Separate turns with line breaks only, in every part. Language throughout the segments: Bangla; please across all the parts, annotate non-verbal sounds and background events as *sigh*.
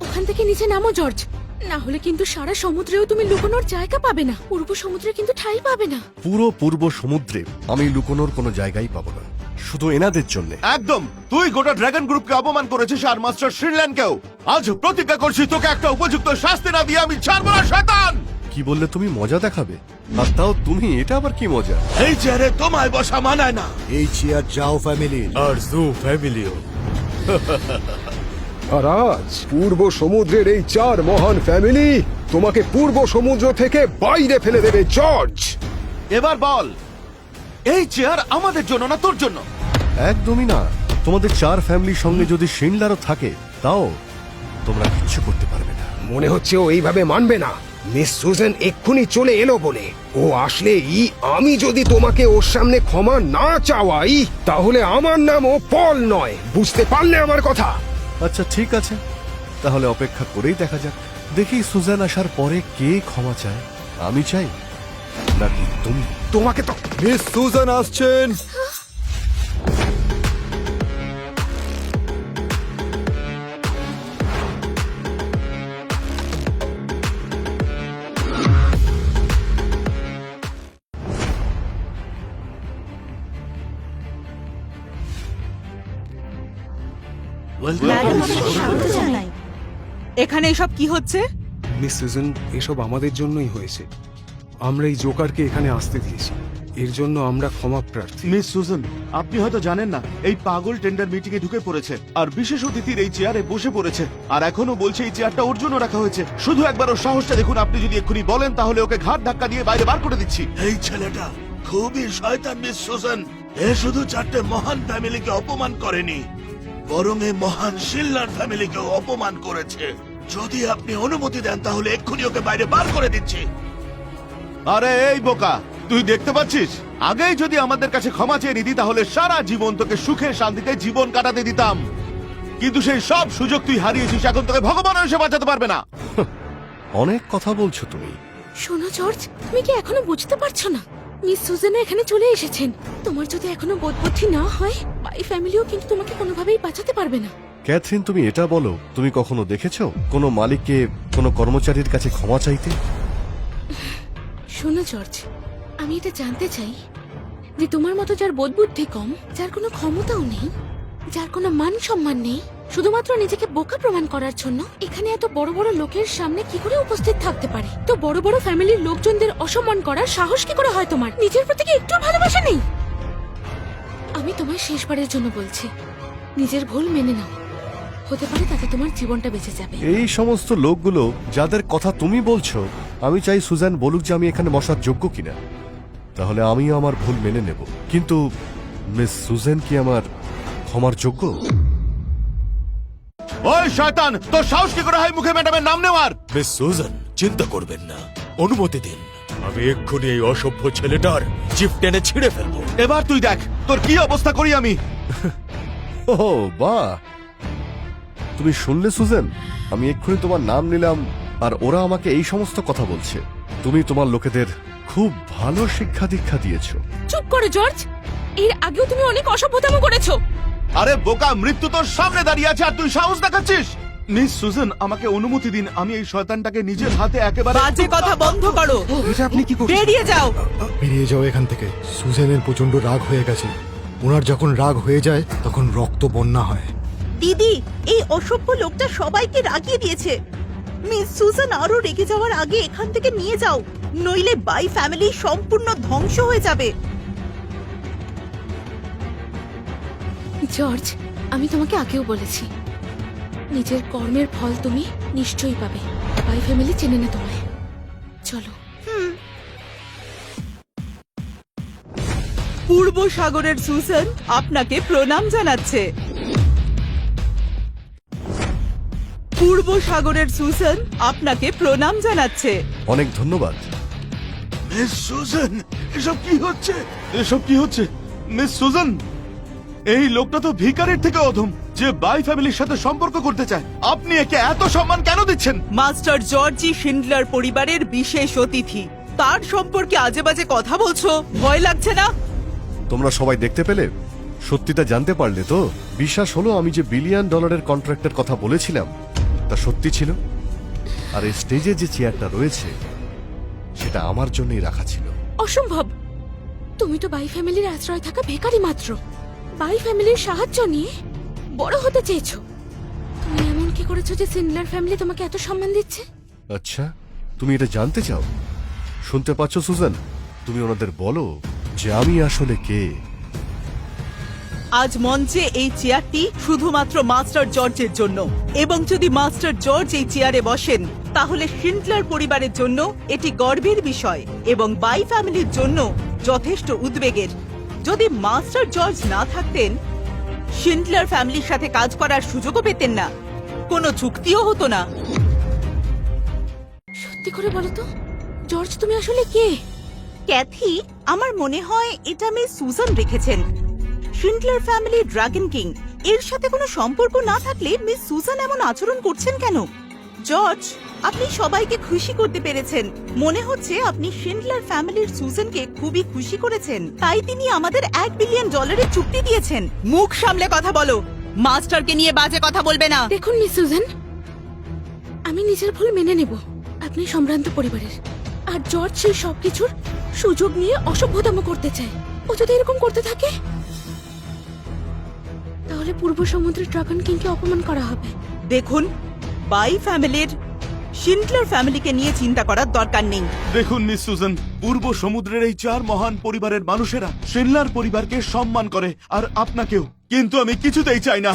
ওখান থেকে নিচে নামো জর্জ। না হলে কিন্তু সারা সমুদ্রেও তুমি লুকোনোর জায়গা পাবে না। পূর্ব সমুদ্রে কিন্তু ঠাই পাবে না।
পুরো পূর্ব সমুদ্রে আমি লুকোনোর কোনো জায়গাই পাবো না। শুধু এনাদের জন্য।
একদম। তুই গোটা ড্রাগন গ্রুপকে অপমান করেছিস আর মাস্টার শ্রীল্যান্ডকেও। আজ প্রতিজ্ঞা করছি তোকে একটা উপযুক্ত শাস্তি না দিয়ে আমি ছাড়বো না শয়তান!
কি বললে তুমি? মজা দেখাবে। আর তাও তুমি এটা আবার কি মজা?
এই চেয়ারে তোমায় বসা মানায় না।
এই চেয়ার যাও ফ্যামিলি।
আর জু ফ্যামিলিও। *laughs*
আর আজ পূর্ব সমুদ্রের এই চার মহান ফ্যামিলি তোমাকে পূর্ব সমুদ্র থেকে বাইরে ফেলে দেবে জর্জ।
এবার বল এই চেয়ার আমাদের জন্য না তোর জন্য?
একদমই না। তোমাদের চার ফ্যামিলির সঙ্গে যদি শিনলারও থাকে তাও তোমরা কিচ্ছু করতে পারবে না।
মনে হচ্ছে ও এইভাবে মানবে না। মিস সুজেন এক্ষুনি চলে এলো বলে। ও আসলে ই আমি যদি তোমাকে ওর সামনে ক্ষমা না চাওয়াই তাহলে আমার নাম ও পল নয়। বুঝতে পারলে আমার কথা?
আচ্ছা ঠিক আছে। তাহলে অপেক্ষা করেই দেখা যাক। দেখি সুজান আসার পরে কে ক্ষমা চায়। আমি চাই নাকি তুমি?
তোমাকে তো
মিস সুজান আসছেন।
এখানে এসব কি হচ্ছে?
মিস সুজেন এসব আমাদের জন্যই হয়েছে। আমরা এই জোকারকে এখানে আসতে দিয়েছি। এর জন্য আমরা ক্ষমা প্রার্থী।
মিস সুজন আপনি হয়তো জানেন না এই পাগল টেন্ডার মিটিং এ ঢুকে পড়েছে আর বিশেষ অতিথির এই চেয়ারে বসে পড়েছে আর এখনও বলছে এই চেয়ারটা ওর জন্য রাখা হয়েছে। শুধু একবার ওর সাহসটা দেখুন আপনি যদি এক্ষুনি বলেন তাহলে ওকে ঘাট ধাক্কা দিয়ে বাইরে বার করে দিচ্ছি।
এই ছেলেটা খুবই শয়তান মিস সুসান এ শুধু চারটে মহান ফ্যামিলিকে অপমান করেনি। বরং এই মহান শিল্লার ফ্যামিলিকেও অপমান করেছে। যদি আপনি অনুমতি দেন তাহলে এক্ষুনি ওকে বাইরে বার করে দিচ্ছি।
আরে এই বোকা! তুই দেখতে পাচ্ছিস? আগেই যদি আমাদের কাছে ক্ষমা চেয়ে নিতি তাহলে সারা জীবন তোকে সুখে শান্তিতে জীবন কাটাতে দিতাম। কিন্তু সেই সব সুযোগ তুই হারিয়েছিস এখন তোকে ভগবান এসে বাঁচাতে পারবে না। *laughs*
অনেক কথা বলছো তুমি।
শোনো জর্জ তুমি কি এখনও বুঝতে পারছ না? মিস সুজেনা এখানে চলে এসেছেন। তোমার যদি এখনও বোধবুদ্ধি না হয় বাই ফ্যামিলিও কিন্তু তোমাকে কোনোভাবেই বাঁচাতে পারবে না।
ক্যাথরিন তুমি এটা বলো তুমি কখনো দেখেছ কোনো মালিককে কোনো কর্মচারীর কাছে ক্ষমা চাইতে?
শোনো জর্জ আমি এটা জানতে চাই যে তোমার মতো যার বোধবুদ্ধি কম যার কোনো ক্ষমতাও নেই যার কোনো মান সম্মান নেই শুধুমাত্র নিজেকে বোকা প্রমাণ করার জন্য এখানে এত বড় বড় লোকের সামনে কি করে উপস্থিত থাকতে পারে? তো বড় বড় ফ্যামিলির লোকজনদের অসম্মান করার সাহস কি করে হয় তোমার? নিজের প্রতি কি একটু ভালোবাসা নেই? আমি তোমায় শেষবারের জন্য বলছি, নিজের ভুল মেনে নাও। হতে পারে তাতে তোমার জীবনটা বেঁচে যাবে।
এই সমস্ত লোকগুলো যাদের কথা তুমি বলছো, আমি চাই সুজান বলুক যে আমি এখানে বসার যোগ্য কিনা। তাহলে আমিও আমার ভুল মেনে নেব। কিন্তু মিস সুজেন কি আমার ক্ষমার যোগ্য?
ওই শয়তান তোর সাহস কি করে হয় মুখে ম্যাডামের নাম নেওয়ার?
মিস সুজান চিন্তা করবেন না। অনুমতি দিন। আমি এক্ষুনি এই অসভ্য ছেলেটার জিপ টেনে ছিঁড়ে ফেলব।
এবার তুই দেখ তোর কি অবস্থা করি আমি? *laughs*
ও বাহ। তুমি শুনলে সুজেন? আমি এক্ষুনি তোমার নাম নিলাম আর ওরা আমাকে এই সমস্ত কথা বলছে। তুমি তোমার লোকেদের খুব ভালো শিক্ষা দীক্ষা দিয়েছ।
চুপ করো জর্জ। এর আগেও তুমি অনেক অসভ্যতাম করেছ।
আরে বোকা মৃত্যু তোর সামনে দাঁড়িয়ে আছে আর তুই সাহস দেখাচ্ছিস? মিস সুজন আমাকে অনুমতি দিন। আমি এই শয়তানটাকে নিজের হাতে একেবারে
বাজে কথা বন্ধ করো।
এটা আপনি কি করছেন?
বেরিয়ে যাও।
বেরিয়ে যাও এখান থেকে। সুজেনের প্রচণ্ড রাগ হয়ে গেছে। ওনার যখন রাগ হয়ে যায় তখন রক্ত বন্যা হয়।
দিদি এই অসভ্য লোকটা সবাইকে রাগিয়ে দিয়েছে। মিস সুজান আরও রেগে যাওয়ার আগে এখান থেকে নিয়ে যাও। নইলে বাই ফ্যামিলি সম্পূর্ণ ধ্বংস হয়ে যাবে।
জর্জ আমি তোমাকে আগেও বলেছি। নিজের কর্মের ফল তুমি নিশ্চয়ই পাবে। বাই ফ্যামিলি চেনে না তোমায়। চলো।
পূর্ব সাগরের সুসান আপনাকে প্রণাম জানাচ্ছে। পূর্ব সাগরের সুসান আপনাকে প্রণাম জানাচ্ছে।
অনেক ধন্যবাদ।
মিস সুজান এসব কি হচ্ছে?
এসব কি হচ্ছে? মিস সুজন এই লোকটা তো ভিকারির থেকে অধম যে বাই ফ্যামিলির সাথে সম্পর্ক করতে চায়। আপনি একে এত সম্মান কেন দিচ্ছেন?
মাস্টার জর্জি শিন্ডলার পরিবারের বিশেষ অতিথি। তার সম্পর্কে আজে বাজে কথা বলছো? ভয় লাগছে না?
তোমরা সবাই দেখতে পেলে? সত্যিটা জানতে পারলে তো? বিশ্বাস হলো আমি যে বিলিয়ন ডলারের কন্ট্রাক্টের কথা বলেছিলাম তা সত্যি ছিল? আর এই স্টেজে যে চেয়ারটা রয়েছে সেটা আমার জন্যই রাখা ছিল।
অসম্ভব! তুমি তো বাই ফ্যামিলির আশ্রয় থাকা বেকারি মাত্র। বাই ফ্যামিলির সাহায্য নিয়ে? বড় হতে চেয়েছো। তুমি এমন কি করেছ যে সিন্ডলার ফ্যামিলি তোমাকে এত সম্মান দিচ্ছে?
আচ্ছা তুমি এটা জানতে চাও? শুনতে পাচ্ছ সুজান? তুমি ওনাদের বলো যে আমি আসলে কে।
আজ মঞ্চে এই চেয়ারটি শুধুমাত্র মাস্টার জর্জের জন্য। এবং যদি মাস্টার জর্জ এই চেয়ারে বসেন তাহলে শিন্টলার পরিবারের জন্য এটি গর্বের বিষয় এবং বাই ফ্যামিলির জন্য যথেষ্ট উদ্বেগের। যদি মাস্টার জর্জ না থাকতেন শিন্টলার ফ্যামিলির সাথে কাজ করার সুযোগও পেতেন না। কোনো চুক্তিও হতো না।
সত্যি করে বলো তো জর্জ তুমি আসলে কে?
ক্যাথি আমার মনে হয় এটা মিস সুজান রেখেছেন। শিন্ডলার ফ্যামিলি ড্রাগন কিং এর সাথে কোনো সম্পর্ক না থাকলে মিস সুজান এমন আচরণ করছেন কেন? জর্জ আপনি সবাইকে খুশি করতে পেরেছেন। মনে হচ্ছে আপনি শিন্ডলার ফ্যামিলির সুজানকে খুবই খুশি করেছেন। তাই তিনি আমাদের এক বিলিয়ন ডলারের চুক্তি দিয়েছেন।
মুখ সামলে কথা বলো। মাস্টারকে নিয়ে বাজে কথা বলবে না।
দেখুন মিস সুজান আমি নিজের ভুল মেনে নেব। আপনি সম্ভ্রান্ত পরিবারের। আর জর্জ সেই সবকিছুর সুযোগ নিয়ে অসভ্যতম করতে চায়। ও যদি এরকম করতে থাকে তাহলে পূর্ব সমুদ্রের ড্রাগন কিংকে অপমান করা হবে।
দেখুন বাই ফ্যামিলির শিন্টলার ফ্যামিলিকে নিয়ে চিন্তা করার দরকার নেই।
দেখুন মিস সুজন পূর্ব সমুদ্রের এই চার মহান পরিবারের মানুষেরা শিল্লার পরিবারকে সম্মান করে আর আপনাকেও। কিন্তু আমি কিছুতেই চাই না।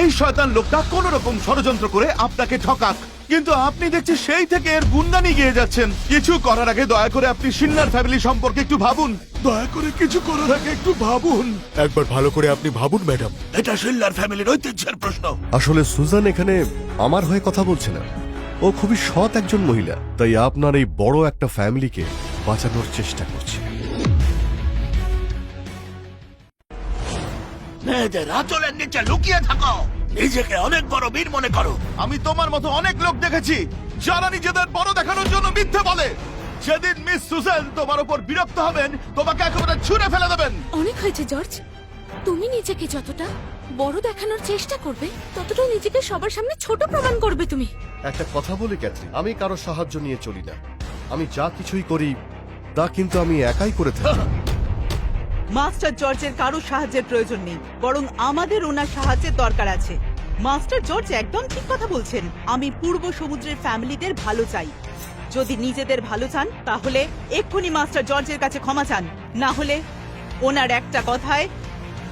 এই শয়তান লোকটা কোন রকম ষড়যন্ত্র করে আপনাকে ঠকাক। কিন্তু আপনি দেখছি সেই থেকে এর গুন্ডানি গিয়ে যাচ্ছেন। কিছু করার আগে দয়া করে আপনি শিল্লার ফ্যামিলি সম্পর্কে একটু ভাবুন।
দয়া করে কিছু করার আগে একটু ভাবুন।
একবার ভালো করে আপনি ভাবুন ম্যাডাম।
এটা শিল্লার ফ্যামিলির ঐতিহ্যের প্রশ্ন।
আসলে সুজান এখানে আমার হয়ে কথা বলছে না। ও খুবই সৎ একজন মহিলা। তাই আপনার এই বড় একটা ফ্যামিলিকে বাঁচানোর চেষ্টা করছে।
মেয়েদের আঁচলের নিচে লুকিয়ে থাকো। নিজেকে অনেক বড় বীর মনে করো।
আমি তোমার মতো অনেক লোক দেখেছি যারা নিজেদের বড় দেখানোর জন্য মিথ্যে বলে। সেদিন মিস সুজেন তোমার উপর বিরক্ত হবেন তোমাকে একেবারে ছুঁড়ে ফেলে দেবেন।
অনেক হয়েছে জর্জ। তুমি নিজেকে যতটা বড় দেখানোর চেষ্টা করবে ততটা নিজেকে সবার সামনে ছোট প্রমাণ করবে তুমি।
একটা কথা বলি ক্যাথরি আমি কারও সাহায্য নিয়ে চলি না। আমি যা কিছুই করি তা কিন্তু আমি একাই করে থাকি।
মাস্টার জর্জের কারও সাহায্যের প্রয়োজন নেই বরং আমাদের ওনার সাহায্যের দরকার আছে। মাস্টার জর্জ একদম ঠিক কথা বলছেন আমি পূর্ব সমুদ্রের ফ্যামিলিদের ভালো চাই। যদি নিজেদের ভালো চান তাহলে এক্ষুনি মাস্টার জর্জের কাছে ক্ষমা চান না হলে ওনার একটা কথায়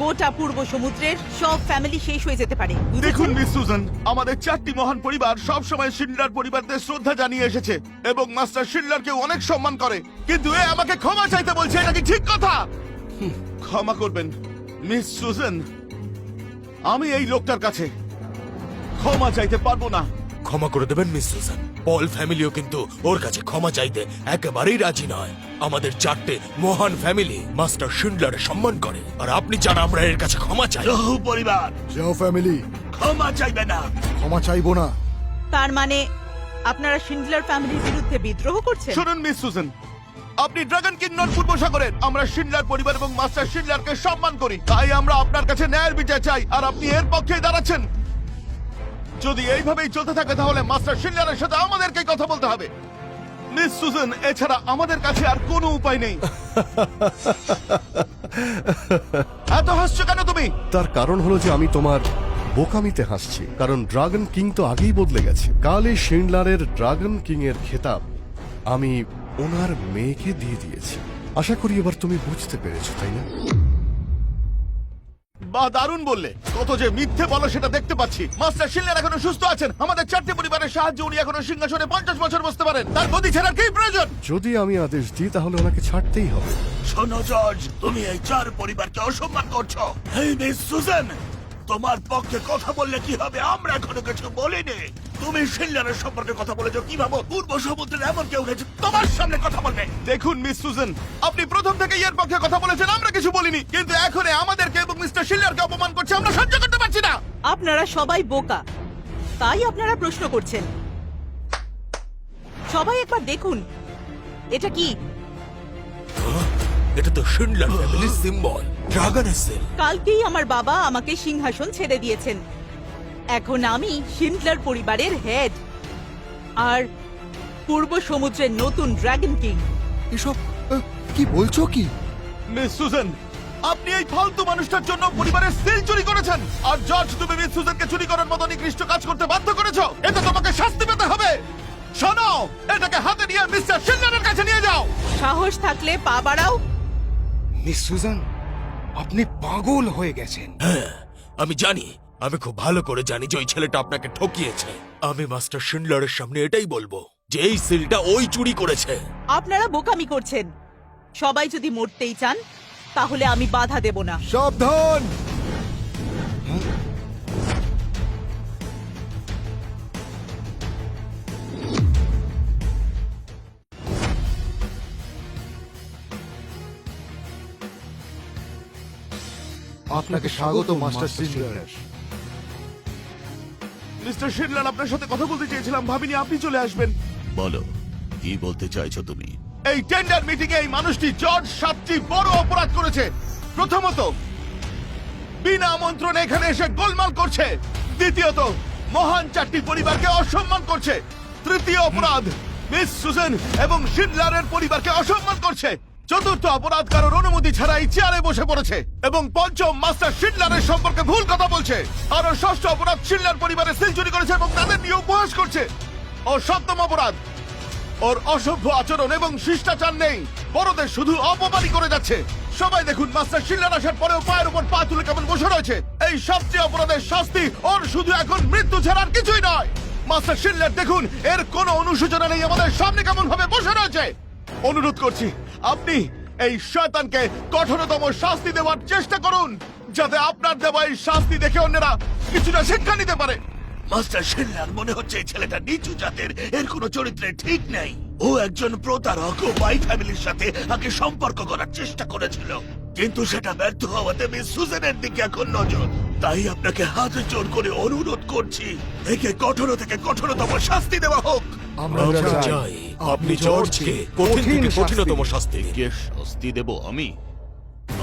গোটা পূর্ব সমুদ্রের সব ফ্যামিলি শেষ হয়ে যেতে পারে।
দেখুন মিস সুজন আমাদের চারটি মহান পরিবার সব সময় শিন্ডলার পরিবারদের শ্রদ্ধা জানিয়ে এসেছে এবং মাস্টার শিন্ডলারকে অনেক সম্মান করে। কিন্তু এ আমাকে ক্ষমা চাইতে বলছে এটা কি ঠিক কথা? ক্ষমা করবেন মিস সুজন। আমি এই লোকটার কাছে ক্ষমা চাইতে পারব না।
ক্ষমা করে দেবেন মিস সুজান। পল ফ্যামিলিও কিন্তু ওর কাছে ক্ষমা চাইতে একেবারেই রাজি নয়। আমাদের চারটে মহান ফ্যামিলি মাস্টার শিন্ডলারের সম্মান করে। আর আপনি চান আমরা এর কাছে ক্ষমা চাই।
রহু পরিবার।
যাও ফ্যামিলি
ক্ষমা চাইবে না।
ক্ষমা চাইব না।
তার মানে আপনারা শিন্ডলার ফ্যামিলির বিরুদ্ধে বিদ্রোহ করছেন?
শুনুন মিস সুজন। আপনি ড্রাগন কিং নন পূর্ব সাগরের। আমরা শিনলার পরিবার এবং মাস্টার শিনলারকে সম্মান করি। তাই আমরা আপনার কাছে ন্যায়ের বিচার চাই। আর আপনি এর পক্ষে দাঁড়াচ্ছেন। যদি এইভাবেই চলতে থাকে তাহলে মাস্টার শিনলারের সাথে আমাদেরকে কথা বলতে হবে। মিস সুজন এছাড়া আমাদের কাছে আর কোনো উপায় নেই। *laughs* এত হাসছো কেন তুমি?
তার কারণ হলো যে আমি তোমার বোকামিতে হাসছি কারণ ড্রাগন কিং তো আগেই বদলে গেছে। কালই শিন্ডলারের ড্রাগন কিং এর খেতাব আমি ওনার মেয়েকে দিয়ে দিয়েছি। আশা করি এবার তুমি বুঝতে পেরেছ তাই না?
বা দারুণ বললে। কত যে মিথ্যে বলো সেটা দেখতে পাচ্ছি। মাস্টার এখনও সুস্থ আছেন। আমাদের চারটি পরিবারের সাহায্যে উনি এখনও সিংহাসনে পঞ্চাশ বছর বসতে পারেন। তার গদি ছাড়ার কি প্রয়োজন?
যদি আমি আদেশ দিই তাহলে ওনাকে ছাড়তেই হবে।
শোনো জর্জ তুমি এই চার পরিবারকে অসম্মান করছ। এই মিস সুজেন তোমার পক্ষে কথা বললে কি হবে? আমরা এখনও কিছু বলিনি। তুমি শিল্লারের সম্পর্কে কথা বলেছ কি ভাবো পূর্ব সমুদ্রের এমন কেউ গেছে তোমার সামনে কথা বলবে।
দেখুন মিস সুজন আপনি প্রথম থেকে এর পক্ষে কথা বলেছেন আমরা কিছু বলিনি। কিন্তু এখন এ শিল্লারকে অপমান করছে আমরা সহ্য করতে পারছি না।
আপনারা সবাই বোকা। তাই আপনারা প্রশ্ন করছেন। সবাই একবার দেখুন। এটা কি?
এটা তো ফ্যামিলির সিম্বল ড্রাগনের সেল
কালকেই আমার বাবা আমাকে সিংহাসন ছেড়ে দিয়েছেন। এখন আমি শিন্ডলার পরিবারের হেড আর পূর্ব সমুদ্রের নতুন ড্রাগন কিং
এসব কি বলছো কি?
মিস সুজেন আপনি এই ফালতু মানুষটার জন্য পরিবারের সিল চুরি করেছেন। আর জর্জ তুমি মিস সুজেনকে চুরি করার মতো নিকৃষ্ট কাজ করতে বাধ্য করেছ। এতে তোমাকে শাস্তি পেতে হবে। শোনো এটাকে হাতে নিয়ে মিস্টার শিল্লারের কাছে নিয়ে যাও।
সাহস থাকলে পা বাড়াও।
মিস সুজান আপনি পাগল হয়ে গেছেন।
হ্যাঁ আমি জানি আমি খুব ভালো করে জানি যে ওই ছেলেটা আপনাকে ঠকিয়েছে। আমি মাস্টার শিন্ডলারের সামনে এটাই বলব যে এই সিলটা ওই চুরি করেছে।
আপনারা বোকামি করছেন। সবাই যদি মরতেই চান তাহলে আমি বাধা দেব না।
সাবধান! আপনাকে স্বাগত মাস্টার সিন্ডার
মিস্টার শিল্লার আপনার সাথে কথা বলতে চেয়েছিলাম ভাবিনি আপনি চলে আসবেন।
বলো কি বলতে চাইছো তুমি?
এই টেন্ডার মিটিং এই মানুষটি জর্জ সাতটি বড় অপরাধ করেছে। প্রথমত, বিনা আমন্ত্রণে এখানে এসে গোলমাল করছে। দ্বিতীয়ত, মহান চারটি পরিবারকে অসম্মান করছে। তৃতীয় অপরাধ, মিস সুজেন এবং শিডলারের পরিবারকে অসম্মান করছে। চতুর্থ অপরাধ কারোর অনুমতি ছাড়াই চেয়ারে বসে পড়েছে এবং পঞ্চম মাস্টার শিডলারের সম্পর্কে ভুল কথা বলছে। আর ষষ্ঠ অপরাধ শিডলার পরিবারের সেঞ্চুরি করেছে এবং তাদের নিয়ে উপহাস করছে। ও সপ্তম অপরাধ ওর অসভ্য আচরণ এবং শিষ্টাচার নেই। বড়দের শুধু অপমানই করে যাচ্ছে। সবাই দেখুন, মাস্টার শিল্লার আসার পরেও পায়ের উপর পা তুলে কেমন বসে রয়েছে। এই সবচেয়ে অপরাধের শাস্তি ওর শুধু এখন মৃত্যু ছাড়ার কিছুই নয়। মাস্টার শিল্লার দেখুন, এর কোনো অনুশোচনা নেই, আমাদের সামনে কেমন ভাবে বসে রয়েছে। অনুরোধ করছি, আপনি এই শয়তানকে কঠোরতম শাস্তি দেওয়ার চেষ্টা করুন, যাতে আপনার দেওয়া এই শাস্তি দেখে অন্যরা কিছুটা শিক্ষা নিতে পারে।
মাস্টার শিল্লার মনে হচ্ছে এই ছেলেটা নিচু জাতের। এর কোনো চরিত্রে ঠিক নেই। ও একজন প্রতারক। ও বাই ফ্যামিলির সাথে আগে সম্পর্ক করার চেষ্টা করেছিল। কিন্তু সেটা ব্যর্থ হওয়াতে মিস সুজেনের দিকে এখন নজর। তাই আপনাকে হাত জোর করে অনুরোধ করছি একে কঠোর থেকে কঠোরতম শাস্তি দেওয়া হোক।
আমরা চাই
আপনি জর্জকে কঠিন থেকে কঠিনতম শাস্তি
কে শাস্তি দেব আমি।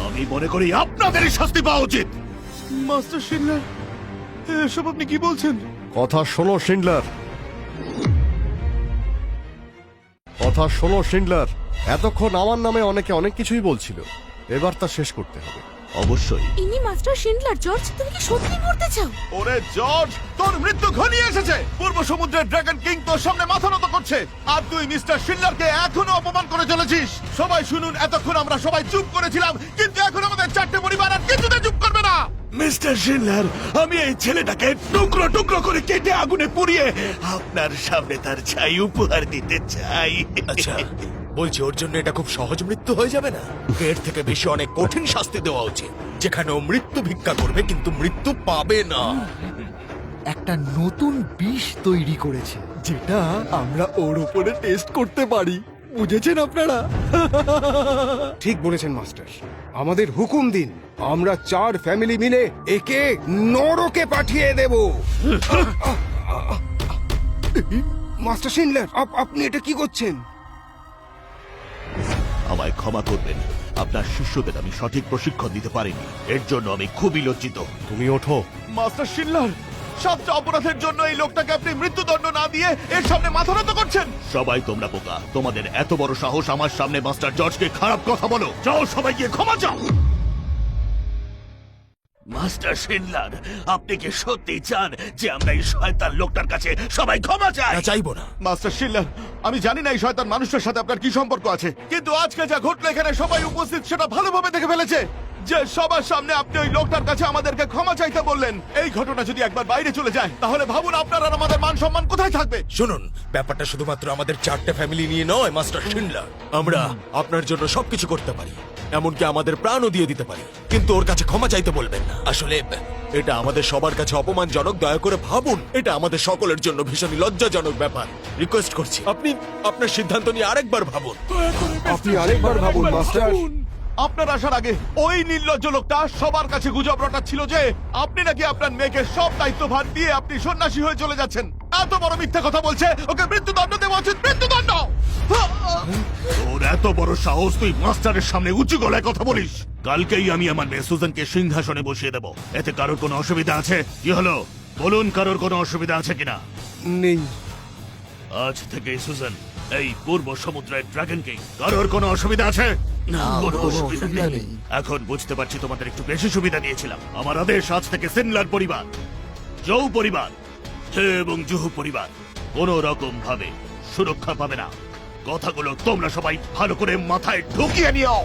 আমি মনে করি আপনাদেরই শাস্তি পাওয়া উচিত।
মাস্টার শিল্লার এসব আপনি কি বলছেন?
কথা শোনো শিন্ডলার। কথা শোনো শিন্ডলার। এতক্ষণ আমার নামে অনেকে অনেক কিছুই বলছিল। এবার তা শেষ করতে হবে।
অবশ্যই।
ইনি মাস্টার শিন্ডলার জর্জ তুমি কি সত্যি মরতে চাও?
ওরে জর্জ তোর মৃত্যু ঘনিয়ে এসেছে। পূর্ব সমুদ্রের ড্রাগন কিং তোর সামনে মাথা নত করছে। আর তুই মিস্টার শিল্লারকে এখনও অপমান করে চলেছিস। সবাই শুনুন এতক্ষণ আমরা সবাই চুপ করেছিলাম কিন্তু এখন আমাদের চারটে পরিবার আর কিছুতে চুপ করবে না।
মিস্টার শিল্লার আমি এই ছেলেটাকে টুকরো টুকরো করে কেটে আগুনে পুড়িয়ে আপনার সামনে তার ছাই উপহার দিতে চাই।
আচ্ছা বলছি ওর জন্য এটা খুব সহজ মৃত্যু হয়ে যাবে না? এর থেকে বেশি অনেক কঠিন শাস্তি দেওয়া উচিত যেখানে ও মৃত্যু ভিক্ষা করবে কিন্তু মৃত্যু পাবে না।
একটা নতুন বিষ তৈরি করেছে যেটা আমরা ওর উপরে টেস্ট করতে পারি। বুঝেছেন আপনারা?
ঠিক বলেছেন মাস্টার। আমাদের হুকুম দিন আমরা চার ফ্যামিলি মিলে একে নরকে পাঠিয়ে দেব। মাস্টার শিনলার আপ- আপনি এটা কি করছেন?
আমায় ক্ষমা করবেন। আপনার শিষ্যদের আমি সঠিক প্রশিক্ষণ দিতে পারিনি। এর জন্য আমি খুবই লজ্জিত।
তুমি ওঠো।
মাস্টার শিল্লার সাতটা অপরাধের জন্য এই লোকটাকে আপনি মৃত্যুদণ্ড না দিয়ে এর সামনে মাথা নত করছেন।
সবাই তোমরা বোকা। তোমাদের এত বড় সাহস আমার সামনে মাস্টার জর্জকে খারাপ কথা বলো। যাও সবাই গিয়ে ক্ষমা চাও। মাস্টার শিনলার আপনি কি সত্যি চান যে আমরা এই শয়তান লোকটার কাছে সবাই ক্ষমা চাই?
না চাইব না।
মাস্টার শিল্লার আমি জানি না এই শয়তান মানুষের সাথে আপনার কি সম্পর্ক আছে কিন্তু আজকে যা ঘটলো এখানে সবাই উপস্থিত সেটা ভালোভাবে দেখে ফেলেছে। যে সবার সামনে আপনি ওই লোকটার কাছে আমাদেরকে ক্ষমা চাইতে বললেন এই ঘটনা যদি একবার বাইরে চলে যায় তাহলে ভাবুন আপনার আর আমাদের মান সম্মান কোথায় থাকবে?
শুনুন ব্যাপারটা শুধুমাত্র আমাদের চারটে ফ্যামিলি নিয়ে নয় মাস্টার শিনলার আমরা আপনার জন্য সবকিছু করতে পারি এমনকি আমাদের প্রাণও দিয়ে দিতে পারি কিন্তু ওর কাছে ক্ষমা চাইতে বলবেন না। আসলে এটা আমাদের সবার কাছে অপমানজনক দয়া করে ভাবুন এটা আমাদের সকলের জন্য ভীষণই লজ্জাজনক ব্যাপার। রিকোয়েস্ট করছি আপনি আপনার সিদ্ধান্ত নিয়ে আরেকবার ভাবুন।
আপনি আরেকবার ভাবুন মাস্টার
আপনার আসার আগে ওই নির্লজ্জ লোকটা সবার কাছে গুজব রটাচ্ছিল যে আপনি নাকি আপনার মেয়েকে সব দায়িত্বভার দিয়ে আপনি সন্ন্যাসী হয়ে চলে যাচ্ছেন। এত বড় মিথ্যা কথা বলছে ওকে মৃত্যুদণ্ড দেওয়া উচিত মৃত্যুদণ্ড!
তোর এত বড় সাহস তুই মাস্টারের সামনে উঁচু গলায় কথা বলিস। কালকেই আমি আমার মেয়ে সুজানকে সিংহাসনে বসিয়ে দেব। এতে কারোর কোনো অসুবিধা আছে? কি হলো? বলুন কারোর কোনো অসুবিধা আছে কিনা?
নেই।
আজ থেকে সুজন এই পূর্ব সমুদ্রের ড্রাগন কিং কারোর কোনো অসুবিধা আছে? না কোনো অসুবিধা নেই। এখন বুঝতে পারছি তোমাদের একটু বেশি সুবিধা দিয়েছিলাম আমার আদেশ আজ থেকে সিনলার পরিবার জৌ পরিবার হে এবং জুহু পরিবার কোন রকম ভাবে সুরক্ষা পাবে না। কথাগুলো তোমরা সবাই ভালো করে মাথায় ঢুকিয়ে নিও।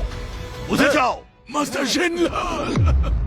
বুঝে যাও
মাস্টার শিনলার